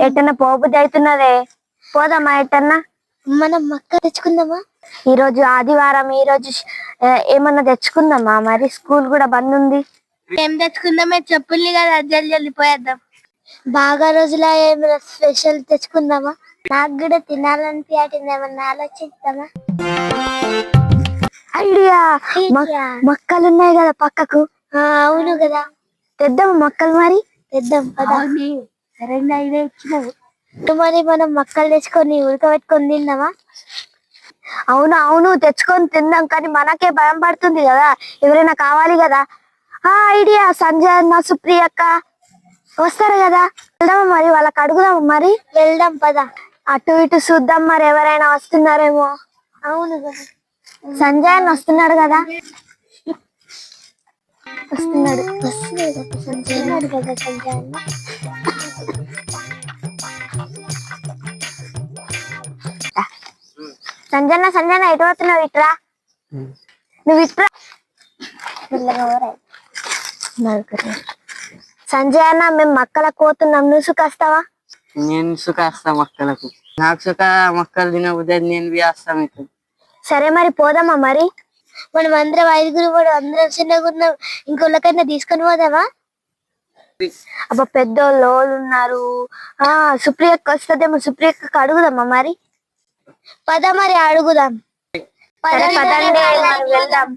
ఎట్టన్నా పోబుద్ది అవుతున్నదే? పోదామా ఎట్టన్నా మనం మక్క తెచ్చుకుందామా? ఈ రోజు ఆదివారం ఈ రోజు ఏమన్నా తెచ్చుకుందామా? మరి స్కూల్ కూడా బంద్ ఉంది. ఏం తెచ్చుకుందామే? చెప్పుల్ని కదా జల్ది జల్ది పోయేద్దాం. బాగా రోజుల ఏమైనా స్పెషల్ తెచ్చుకుందామా? నాకు కూడా తినాలనిపించట్లేదు ఏమన్నా ఆలోచిద్దామా? ఐడియా! ఐడియా. మొక్కలు ఉన్నాయి కదా పక్కకు? ఆ, అవును కదా. తెద్దామా మొక్కలు మరి? తెద్దాం పదా. సరైన ఐడియా ఇచ్చినావు మరి మనం మక్కలు తెచ్చుకొని ఉడకబెట్టుకొని తిందామా అవును అవును తెచ్చుకొని తిందాం కానీ మనకే భయం పడుతుంది కదా. ఎవరైనా కావాలి కదా? ఆ ఐడియా సంజయ్ అన్న సుప్రియ అక్క వస్తారు కదా? వెళ్దామా మరి? వాళ్ళకి అడుగుదాం మరి? వెళ్దాం పదా. అటు ఇటు చూద్దాం మరి ఎవరైనా వస్తున్నారేమో. అవును కదా సంజయ్ అన్న వస్తున్నాడు కదా? వస్తున్నాడు. వస్తున్నాడు కదా సంజయ్ అన్న? సంజయ్ సంజయ్ ఎటు పోతున్నావు? ఇట్రా. నువ్వు ఇట్రా. సంజయ్ అన్న మేము మక్కలకు పోతున్నాం. నువ్వు సుఖస్తావా నేను సుఖాస్తా మొక్కలకు. నాకు సుఖ మొక్కలు తినబుద్ది నేను వేస్తా మీకు సరే మరి పోదామా మరి? మనం అందరం ఐదుగురు కూడా అందరం చిన్నగా ఉన్నాం. ఇంకొకరికైనా తీసుకొని పోదామా? అబ్బా పెద్దోళ్ళు వాళ్ళు ఉన్నారు. ఆ సుప్రియక్క వస్తుందేమో. సుప్రియక్కకి అడుగుదామా మరి? పద మరి అడుగుదాం. పదండి వెళ్దాం.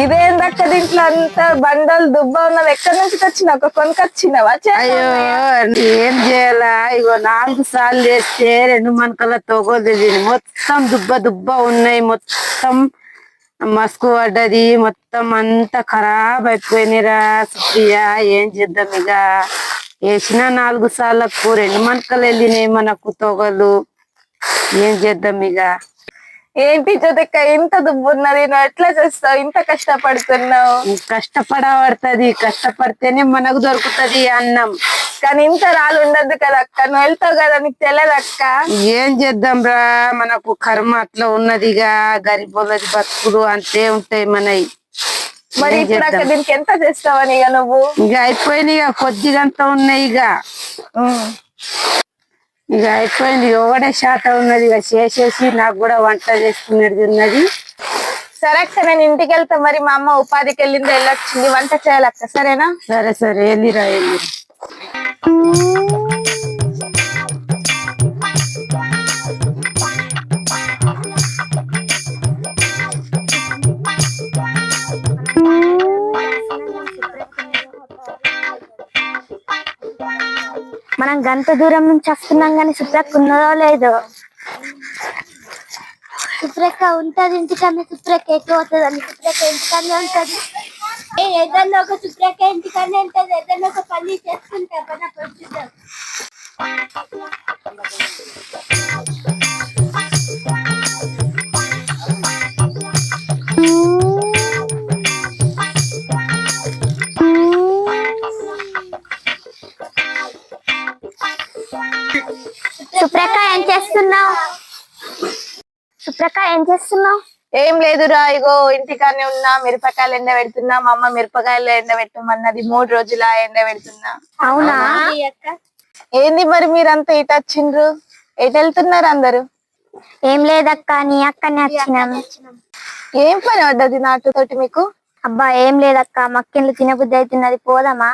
ఇదేందక్క దీంట్లో అంత బండలు దుబ్బ ఉన్నది ఎక్కడి నుంచి వచ్చిన ఒక కొనుకొచ్చినవా? అయ్యో ఏం చేయాలా? ఇగో నాలుగు సార్లు చేస్తే రెండు మనకల తోగోది మొత్తం దుబ్బ దుబ్బ ఉన్నాయి. మొత్తం మస్కు పడ్డది. మొత్తం అంతా ఖరాబ్ అయిపోయినాయిరా సుప్రియ. ఏం చేద్దాం ఇక వేసిన నాలుగు సార్లకు రెండు మనకలు వెళ్ళినాయి మనకు తోగలు. ఏం చేద్దాం ఇక ఏంటి జ్యోతిక ఇంత దుబ్బు ఉన్నది నువ్వు ఎట్లా చేస్తావు? ఇంత కష్టపడుతున్నావు? కష్టపడబడుతుంది కష్టపడితేనే మనకు దొరుకుతది అన్నం. కానీ ఇంత రాళ్ళు ఉండద్దు కదా అక్క నువ్వు వెళ్తావు కదా నీకు తెలియదు అక్క. ఏం చేద్దాం రా మనకు కర్మ అట్లా ఉన్నదిగా గరిబోలది బతుకులు అంతే ఉంటాయి మనవి మరి ఇప్పుడు అక్క? దీనికి ఎంత చేస్తావని ఇక నువ్వు? ఇక అయిపోయినాయి ఇక కొద్దిగంత ఉన్నాయి ఇక. ఇక అయిపోయింది. ఒకటే శాతం ఉన్నది? ఇక చేసేసి నాకు కూడా వంట చేసుకునేది ఉన్నది. సరే అక్క నేను ఇంటికి వెళ్తా మరి మా అమ్మ ఉపాధికి వెళ్ళింది వెళ్ళొచ్చింది. వంట చేయాలక్క సరేనా? సరే సరే. వెళ్ళిరా వెళ్ళిరా గంట దూరం నుంచి వస్తున్నాం కానీ సుప్రియక్క ఉన్నదో లేదో. సుప్రేఖ ఉంటది ఇంటికన్నా సుప్రేఖ ఎక్కువ అవుతుంది అని సుప్రేఖ ఇంటికన్నా ఉంటది. ఏ ఏదన్నా ఒక సుప్రేఖ ఇంటికన్నా ఉంటది. ఏదన్నా ఒక పని చేసుకుంటా పని పొచ్చుతాం సుప్రక్క ఏం చేస్తున్నావు? సుప్రక్క ఏం చేస్తున్నావు? ఏం లేదురా ఇగో ఇంటికానే ఉన్నా మిరపకాయలు ఎండ పెడుతున్నా మా అమ్మ మిరపకాయలు ఎండ పెట్టమన్నది మూడు రోజుల ఎండ పెడుతున్నా. అవునా? ఏంది మరి మీరంతా ఇటు వచ్చిండ్రు? ఎటు వెళ్తున్నారు అందరు? ఏం లేదక్క నీ అక్కనే వచ్చినాం. ఏం పని పడ్డది నాటుతోటి మీకు? అబ్బా ఏం లేదక్క మక్కిన్లు తినబుద్ధి అవుతున్నది పోదామా?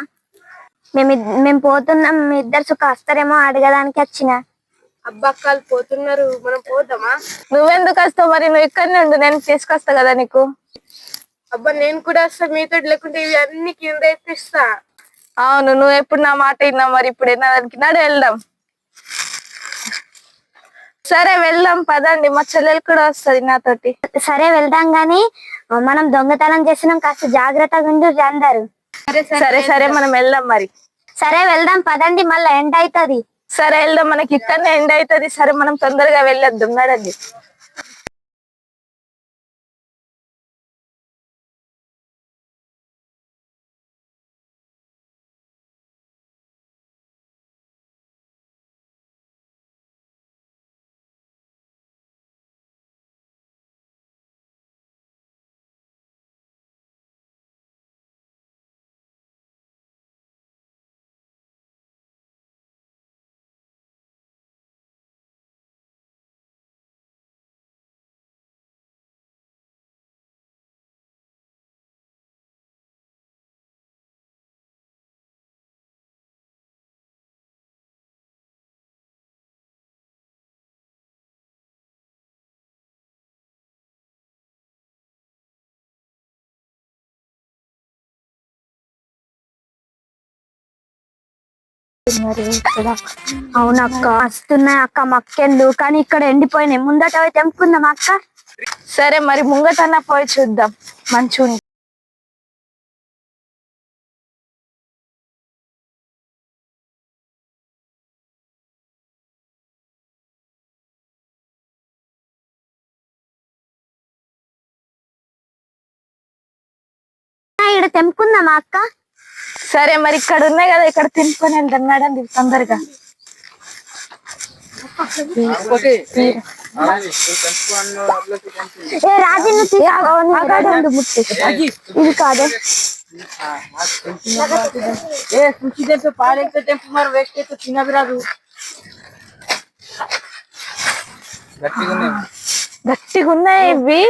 మేము మేము పోతున్నాం మీ ఇద్దరు సుఖ వస్తారేమో అడగడానికి వచ్చిన. అబ్బక్కలు పోతున్నారు. మనం పోదామా? నువ్వెందుకు వస్తావు మరి? నువ్వు ఇక్కడనే ఉండు నేను తీసుకొస్తా కదా నీకు. అబ్బా నేను కూడా వస్తా. మీతో లేకుంటే ఇవి అన్ని కింద ఎత్తిస్తా. అవును నువ్వు ఎప్పుడు నా మాట విన్నావు మరి? ఇప్పుడు దానికి నాడు వెళ్దాం. సరే వెళ్దాం పదండి. మా చెల్లెలు కూడా వస్తది నాతోటి. సరే వెళ్దాం గాని మనం దొంగతనం చేసినాం కాస్త జాగ్రత్తగా ఉండు అందరు. సరే సరే మనం వెళ్దాం మరి. సరే వెళ్దాం పదండి. మళ్ళీ ఎండ్ అవుతుంది. సరే వెళ్దాం మనకి ఇక్కడనే ఎండ్ అవుతుంది. సరే మనం తొందరగా వెళ్ళొద్దాం. నడండి అవునక్క వస్తున్నాయి అక్క మక్కెళ్ళు. కానీ ఇక్కడ ఎండిపోయినాయి. ముందట పోయి తెంపుకుందాం అక్క. సరే మరి ముంగటన్నా పోయి చూద్దాం. మంచి ఇక్కడ తెంపుకుందామా అక్క? సరే మరి ఇక్కడ ఉన్నాయి కదా ఇక్కడ తినుకొని వెళ్దాం నడండి తొందరగా. ఏ రాజీని తీసుకోండి ముట్టి. ఇది కాదు. ఏ సుఖి తెంపు పాలెంత తెంపు మరి వేస్ట్ అయితే తినవి రాదు గట్టిగా ఉన్నాయి ఇవి.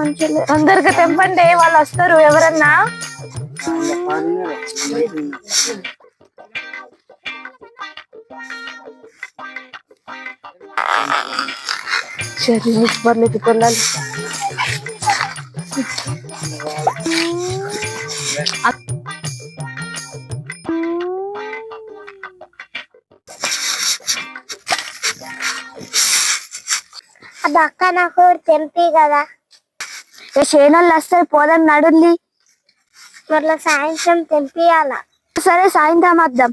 మనుషులు అందరికి తెంపండి వాళ్ళు వస్తారు. ఎవరన్నా? సరే పర్లేదు పిల్లలు అది అక్క నాకు తెంపి కదా. ఏ చేనోళ్ళు వస్తారు పోదాం నడుల్లి మళ్ళీ సాయంత్రం తెంపియాల? సరే సాయంత్రం వద్దాం.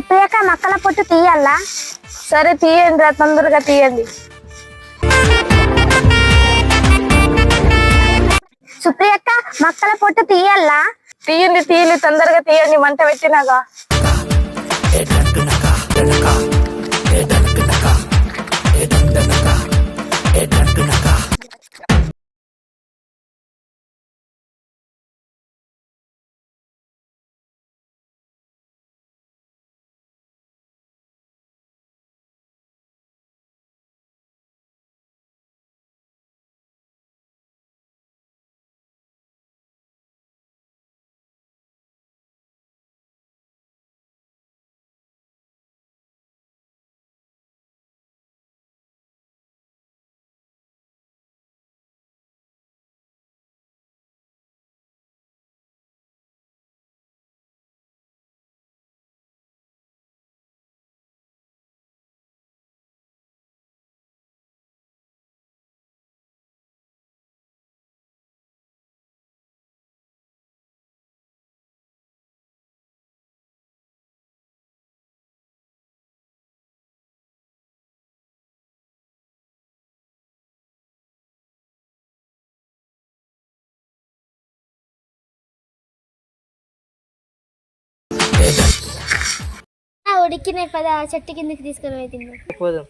సుప్రియాక మక్కల పొట్టు తీయాలా? సరే తీయండి రా తొందరగా తీయండి. సుప్రియక్క మక్కల పొట్టు తీయాలా? తీయండి తీయండి తొందరగా తీయండి వంట పెట్టినాగా. ఉడికినాయి పద? చెట్టు కిందకి తీసుకొని పోయి తిందాం పోదాం.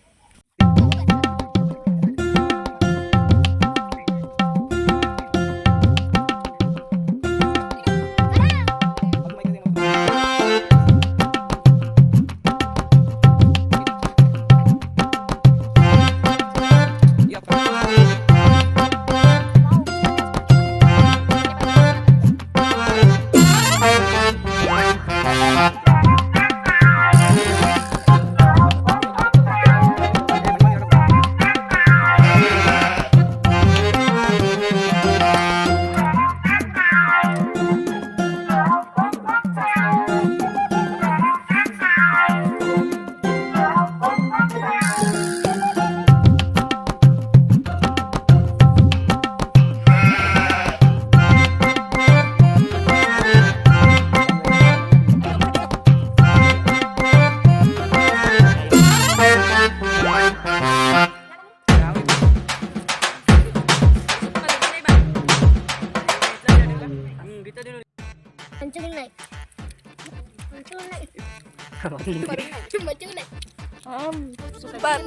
సూపర్.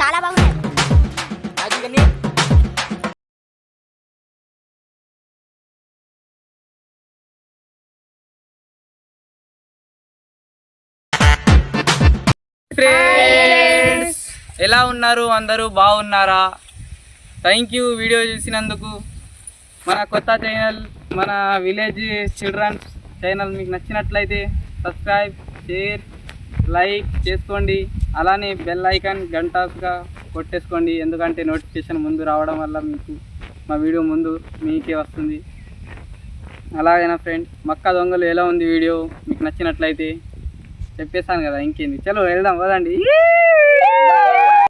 చాలా బాగున్నాయి. ఫ్రెండ్స్ ఎలా ఉన్నారు? అందరూ బాగున్నారా? థ్యాంక్ యూ వీడియో చూసినందుకు. మన కొత్త ఛానల్ మన విలేజ్ చిల్డ్రన్స్ ఛానల్ మీకు నచ్చినట్లయితే సబ్స్క్రైబ్ షేర్ లైక్ చేసుకోండి. అలానే బెల్ ఐకాన్ గంటగా కొట్టేసుకోండి. ఎందుకంటే నోటిఫికేషన్ ముందు రావడం వల్ల మీకు మా వీడియో ముందు మీకే వస్తుంది. అలాగైనా ఫ్రెండ్? మక్క దొంగలు ఎలా ఉంది వీడియో? మీకు నచ్చినట్లయితే చెప్పేశాను కదా ఇంకేంది. చలో వెళ్దాం వదండి.